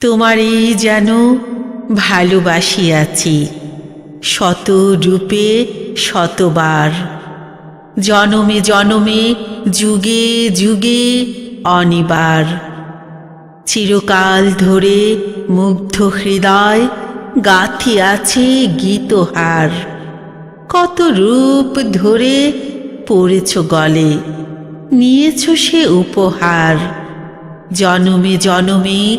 তোমারই যেন ভালোবাসিয়াছি শত রূপে শতবার। জনমে জনমে, যুগে যুগে অনিবার। চিরকাল ধরে মুগ্ধ হৃদয় গাথিয়াছে গীতহার। কত রূপ ধরে পড়েছ গলে, নিয়েছ সে উপহার। জনমে জনমে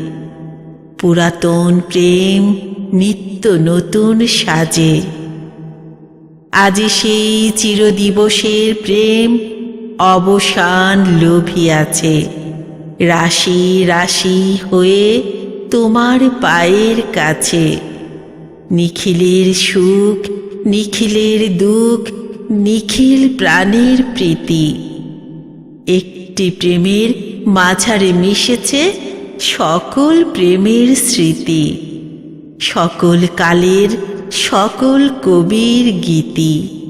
পুরাতন প্রেম নিত্য নতুন সাজে। আজি সেই চিরদিবসের প্রেম অবসান লোভিয়াছে রাশি রাশি হয়ে তোমার পায়ের কাছে। নিখিলের সুখ, নিখিলের দুঃখ, নিখিল প্রাণের প্রীতি। একটি প্রেমের মাঝারে মিশেছে সকল প্রেমের স্মৃতি সকল কালের সকল কবির গীতি।